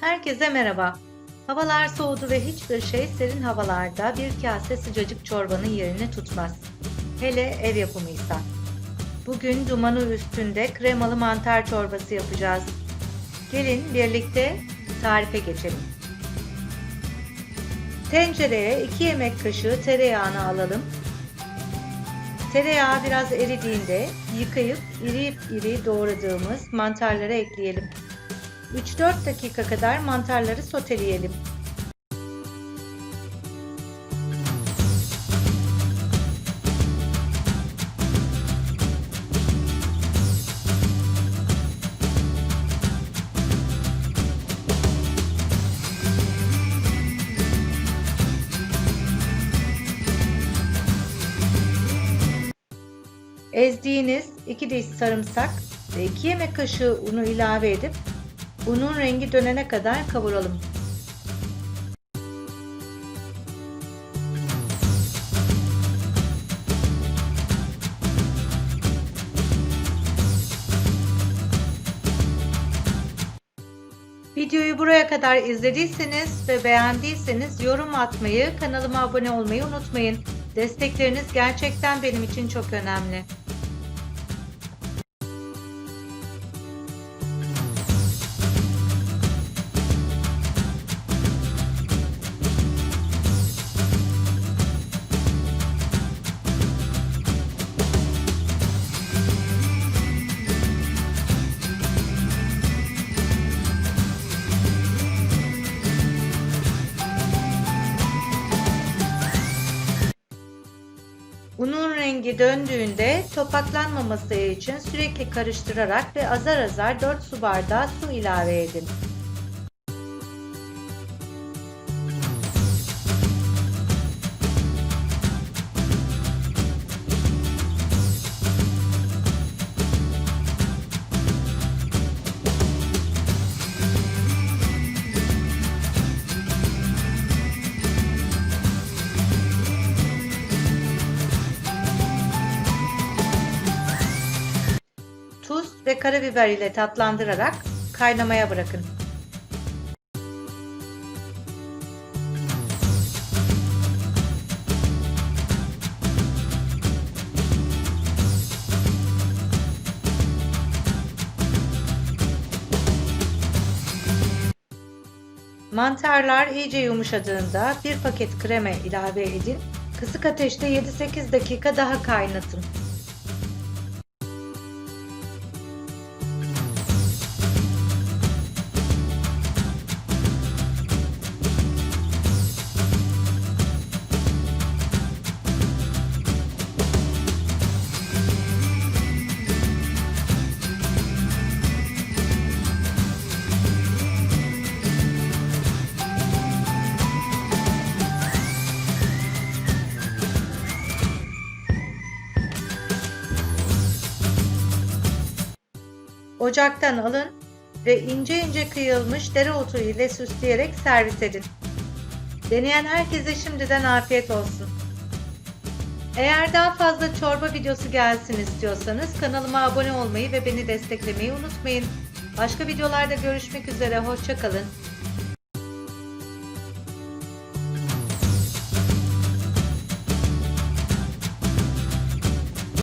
Herkese merhaba. Havalar soğudu ve hiçbir şey serin havalarda bir kase sıcacık çorbanın yerini tutmaz. Hele ev yapımıysa. Bugün dumanı üstünde kremalı mantar çorbası yapacağız. Gelin birlikte tarife geçelim. Tencereye 2 yemek kaşığı tereyağını alalım. Tereyağı biraz eridiğinde yıkayıp iri iri doğradığımız mantarları ekleyelim. 3-4 dakika kadar mantarları soteleyelim. Ezdiğiniz 2 diş sarımsak ve 2 yemek kaşığı unu ilave edip unun rengi dönene kadar kavuralım. Videoyu buraya kadar izlediyseniz ve beğendiyseniz yorum atmayı, kanalıma abone olmayı unutmayın. Destekleriniz gerçekten benim için çok önemli. Unun rengi döndüğünde topaklanmaması için sürekli karıştırarak ve azar azar 4 su bardağı su ilave edin. Ve karabiber ile tatlandırarak kaynamaya bırakın. Mantarlar iyice yumuşadığında bir paket krema ilave edin. Kısık ateşte 7-8 dakika daha kaynatın. Ocaktan alın ve ince ince kıyılmış dereotu ile süsleyerek servis edin. Deneyen herkese şimdiden afiyet olsun. Eğer daha fazla çorba videosu gelsin istiyorsanız kanalıma abone olmayı ve beni desteklemeyi unutmayın. Başka videolarda görüşmek üzere, hoşçakalın.